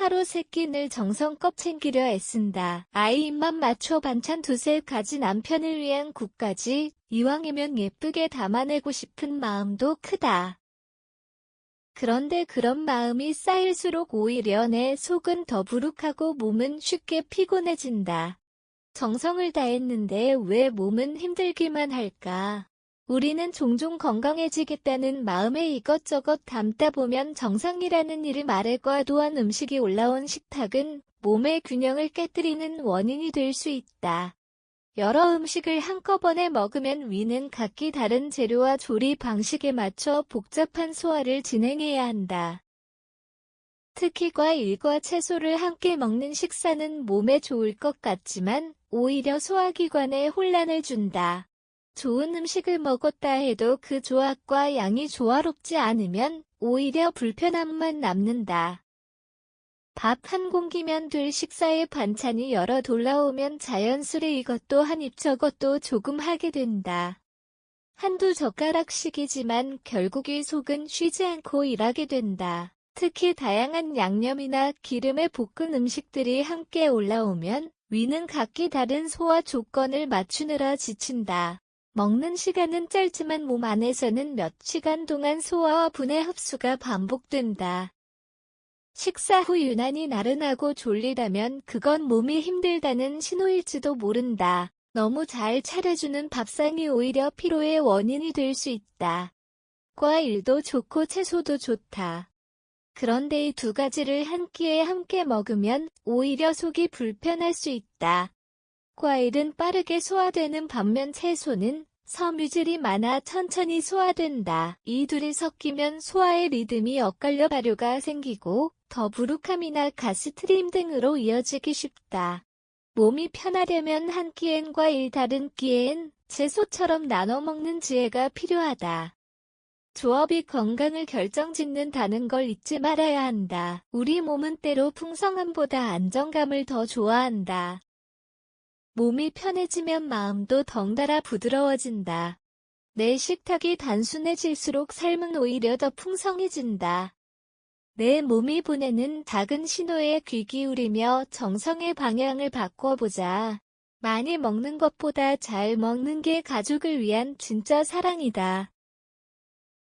하루 세 끼를 정성껏 챙기려 애쓴다. 아이 입맛 맞춰 반찬 두세 가지 남편을 위한 국까지 이왕이면 예쁘게 담아내고 싶은 마음도 크다. 그런데 그런 마음이 쌓일수록 오히려 내 속은 더부룩하고 몸은 쉽게 피곤해진다. 정성을 다했는데 왜 몸은 힘들기만 할까? 우리는 종종 건강해지겠다는 마음에 이것저것 담다 보면 정상이라는 이름 아래 과도한 음식이 올라온 식탁은 몸의 균형을 깨뜨리는 원인이 될 수 있다. 여러 음식을 한꺼번에 먹으면 위는 각기 다른 재료와 조리 방식에 맞춰 복잡한 소화를 진행해야 한다. 특히 과일과 채소를 함께 먹는 식사는 몸에 좋을 것 같지만 오히려 소화기관에 혼란을 준다. 좋은 음식을 먹었다 해도 그 조합과 양이 조화롭지 않으면 오히려 불편함만 남는다. 밥 한 공기면 될 식사에 반찬이 여러 돌아오면 자연스레 이것도 한 입 저것도 조금 하게 된다. 한두 젓가락씩이지만 결국 이 속은 쉬지 않고 일하게 된다. 특히 다양한 양념이나 기름에 볶은 음식들이 함께 올라오면 위는 각기 다른 소화 조건을 맞추느라 지친다. 먹는 시간은 짧지만 몸 안에서는 몇 시간 동안 소화와 분해 흡수가 반복된다. 식사 후 유난히 나른하고 졸리다면 그건 몸이 힘들다는 신호일지도 모른다. 너무 잘 차려주는 밥상이 오히려 피로의 원인이 될 수 있다. 과일도 좋고 채소도 좋다. 그런데 이 두 가지를 한 끼에 함께 먹으면 오히려 속이 불편할 수 있다. 과일은 빠르게 소화되는 반면 채소는 섬유질이 많아 천천히 소화된다. 이 둘이 섞이면 소화의 리듬이 엇갈려 발효가 생기고 더부룩함이나 가스트림 등으로 이어지기 쉽다. 몸이 편하려면 한 끼엔 과일 다른 끼엔 채소처럼 나눠 먹는 지혜가 필요하다. 조합이 건강을 결정짓는다는 걸 잊지 말아야 한다. 우리 몸은 때로 풍성함보다 안정감을 더 좋아한다. 몸이 편해지면 마음도 덩달아 부드러워진다. 내 식탁이 단순해질수록 삶은 오히려 더 풍성해진다. 내 몸이 보내는 작은 신호에 귀 기울이며 정성의 방향을 바꿔보자. 많이 먹는 것보다 잘 먹는 게 가족을 위한 진짜 사랑이다.